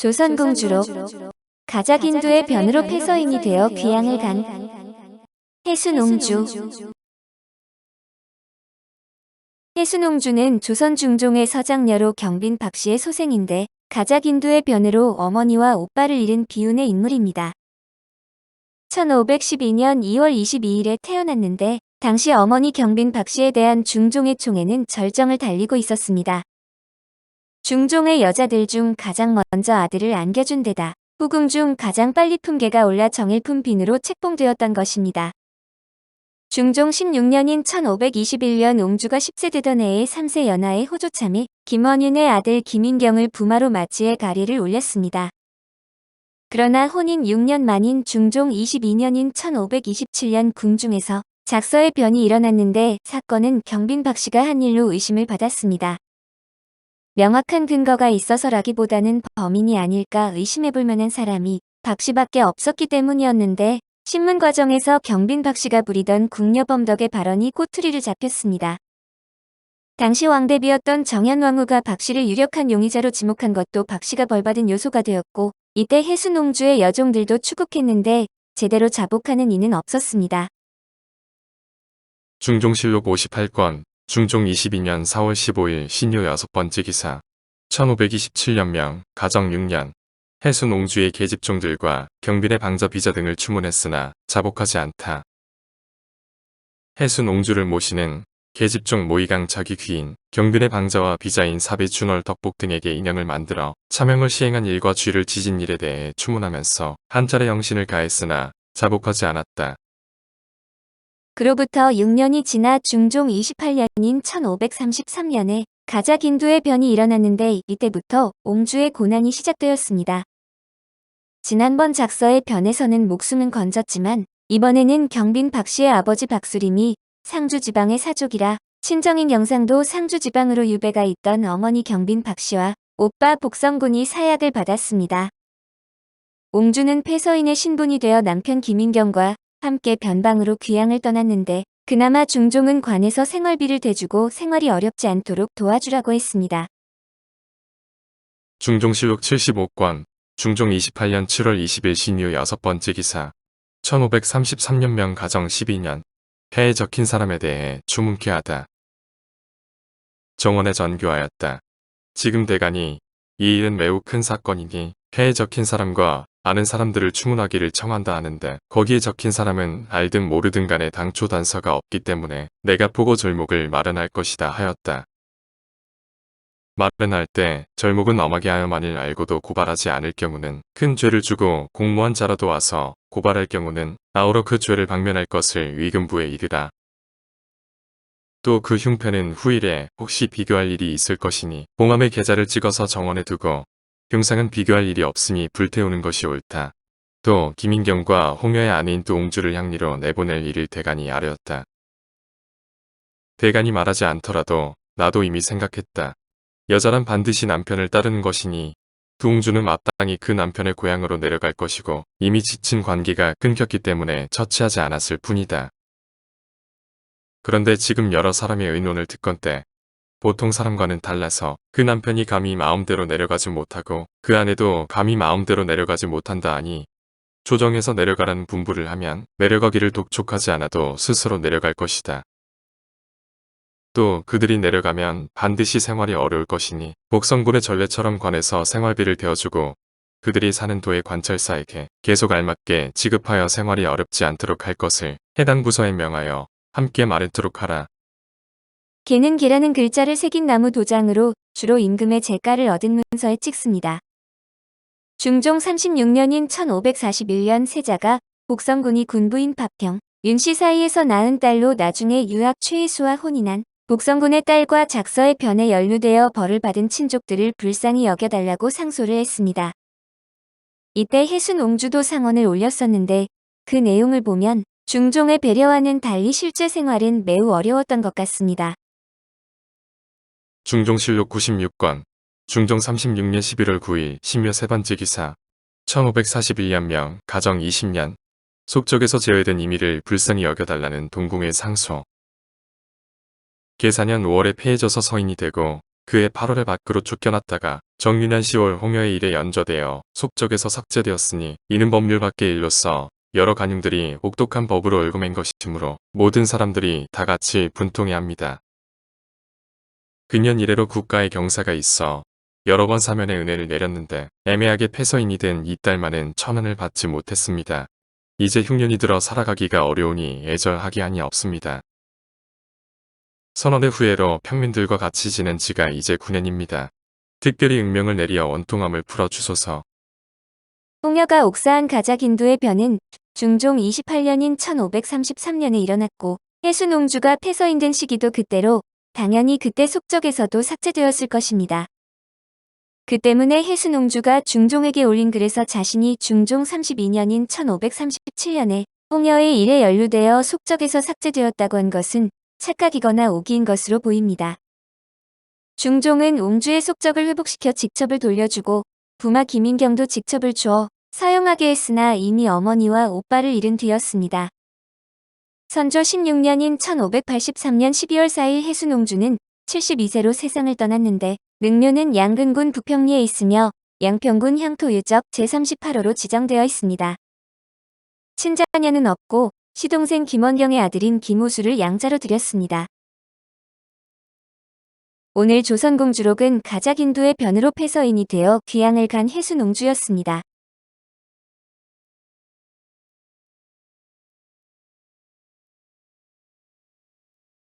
조선공주로 가작인두의 변으로 폐서인이 되어 귀양을 간 해순옹주 해순옹주는 조선 중종의 서장녀로 경빈 박씨의 소생인데 가작인두의 변으로 어머니와 오빠를 잃은 비운의 인물입니다. 1512년 2월 22일에 태어났는데 당시 어머니 경빈 박씨에 대한 중종의 총애는 절정을 달리고 있었습니다. 중종의 여자들 중 가장 먼저 아들을 안겨준 데다 후궁 중 가장 빨리 품계가 올라 정일품 빈으로 책봉되었던 것입니다. 중종 16년인 1521년 옹주가 10세 되던 해에 3세 연하의 호조참이 김원윤의 아들 김인경을 부마로 마치에 가리를 올렸습니다. 그러나 혼인 6년 만인 중종 22년인 1527년 궁중에서 작서의 변이 일어났는데 사건은 경빈 박씨가 한 일로 의심을 받았습니다. 명확한 근거가 있어서라기보다는 범인이 아닐까 의심해볼 만한 사람이 박 씨밖에 없었기 때문이었는데 신문 과정에서 경빈 박 씨가 부리던 궁녀범덕의 발언이 꼬투리를 잡혔습니다. 당시 왕대비였던 정현왕후가 박 씨를 유력한 용의자로 지목한 것도 박 씨가 벌받은 요소가 되었고 이때 해순옹주의 여종들도 추국했는데 제대로 자복하는 이는 없었습니다. 중종실록 58권, 중종 22년 4월 15일 신유 여섯 번째 기사, 1527년 명, 가정 6년, 해순 옹주의 계집종들과 경빈의 방저 비자 등을 추문했으나 자복하지 않다. 해순 옹주를 모시는 계집종 모이강 자기 귀인, 경빈의 방자와 비자인 사비 준월 덕복 등에게 인형을 만들어 차명을 시행한 일과 쥐를 지진 일에 대해 추문하면서 한자의 영신을 가했으나 자복하지 않았다. 그로부터 6년이 지나 중종 28년인 1533년에 가작인두의 변이 일어났는데 이때부터 옹주의 고난이 시작되었습니다. 지난번 작서의 변에서는 목숨은 건졌지만 이번에는 경빈 박씨의 아버지 박수림이 상주 지방의 사족이라 친정인 영상도 상주 지방으로 유배가 있던 어머니 경빈 박씨와 오빠 복성군이 사약을 받았습니다. 옹주는 폐서인의 신분이 되어 남편 김인경과 함께 변방으로 귀향을 떠났는데 그나마 중종은 관에서 생활비를 대주고 생활이 어렵지 않도록 도와주라고 했습니다. 중종실록 75권, 중종 28년 7월 20일 신유 여섯 번째 기사, 1533년 명 가정 12년, 폐에 적힌 사람에 대해 추문케 하다. 정원에 전교하였다. 지금 대간이 이 일은 매우 큰 사건이니 폐에 적힌 사람과 아는 사람들을 추문하기를 청한다 하는데 거기에 적힌 사람은 알든 모르든 간에 당초 단서가 없기 때문에 내가 보고 절목을 마련할 것이다 하였다. 마련할 때 절목은 엄하게 하여 만일 알고도 고발하지 않을 경우는 큰 죄를 주고 공무원 자라도 와서 고발할 경우는 아우러 그 죄를 방면할 것을 위금부에 이르라. 또 그 흉패는 후일에 혹시 비교할 일이 있을 것이니 봉함의 계좌를 찍어서 정원에 두고 형상은 비교할 일이 없으니 불태우는 것이 옳다. 또 김인경과 홍여의 아내인 또 옹주를 향리로 내보낼 일을 대간이 아뢰었다. 대간이 말하지 않더라도 나도 이미 생각했다. 여자란 반드시 남편을 따르는 것이니 두옹주는 마땅히 그 남편의 고향으로 내려갈 것이고 이미 지친 관계가 끊겼기 때문에 처치하지 않았을 뿐이다. 그런데 지금 여러 사람의 의논을 듣건 때 보통 사람과는 달라서 그 남편이 감히 마음대로 내려가지 못하고 그 아내도 감히 마음대로 내려가지 못한다 하니 조정에서 내려가라는 분부를 하면 내려가기를 독촉하지 않아도 스스로 내려갈 것이다. 또 그들이 내려가면 반드시 생활이 어려울 것이니 복성군의 전례처럼 관에서 생활비를 대어주고 그들이 사는 도의 관철사에게 계속 알맞게 지급하여 생활이 어렵지 않도록 할 것을 해당 부서에 명하여 함께 말했도록 하라. 개는 개라는 글자를 새긴 나무 도장으로 주로 임금의 재가를 얻은 문서에 찍습니다. 중종 36년인 1541년 세자가 복성군이 군부인 파평, 윤씨 사이에서 낳은 딸로 나중에 유학 최혜수와 혼인한 복성군의 딸과 작서의 변에 연루되어 벌을 받은 친족들을 불쌍히 여겨달라고 상소를 했습니다. 이때 해순 옹주도 상언을 올렸었는데 그 내용을 보면 중종의 배려와는 달리 실제 생활은 매우 어려웠던 것 같습니다. 중종실록 96권, 중종 36년 11월 9일 신묘 세 번째 기사, 1541년명, 가정 20년, 속적에서 제외된 임의를 불쌍히 여겨달라는 동궁의 상소. 계사년 5월에 폐해져서 서인이 되고 그해 8월에 밖으로 쫓겨났다가 정유년 10월 홍여의 일에 연좌되어 속적에서 삭제되었으니 이는 법률 밖의 일로서 여러 간임들이 혹독한 법으로 얽어맨 것이므로 모든 사람들이 다 같이 분통해야 합니다. 근년 이래로 국가의 경사가 있어 여러 번 사면의 은혜를 내렸는데 애매하게 패서인이 된 이 딸만은 천원을 받지 못했습니다. 이제 흉년이 들어 살아가기가 어려우니 애절하기 한이 없습니다. 선언의 후예로 평민들과 같이 지낸 지가 이제 9년입니다. 특별히 응명을 내리어 원통함을 풀어주소서. 홍여가 옥사한 가자긴도의 변은 중종 28년인 1533년에 일어났고 해수농주가 패서인 된 시기도 그때로 당연히 그때 속적에서도 삭제되었을 것입니다. 그 때문에 해수농주가 중종에게 올린 글에서 자신이 중종 32년인 1537년에 홍여의 일에 연루되어 속적에서 삭제되었다고 한 것은 착각이거나 오기인 것으로 보입니다. 중종은 옹주의 속적을 회복시켜 직첩을 돌려주고 부마 김인경도 직첩을 주어 사용하게 했으나 이미 어머니와 오빠를 잃은 뒤였습니다. 선조 16년인 1583년 12월 4일 해수농주는 72세로 세상을 떠났는데 능묘는 양근군 부평리에 있으며 양평군 향토유적 제38호로 지정되어 있습니다. 친자녀는 없고 시동생 김원경의 아들인 김우수를 양자로 드렸습니다. 오늘 조선공주록은 가자긴도의 변으로 패서인이 되어 귀양을 간 해수농주였습니다.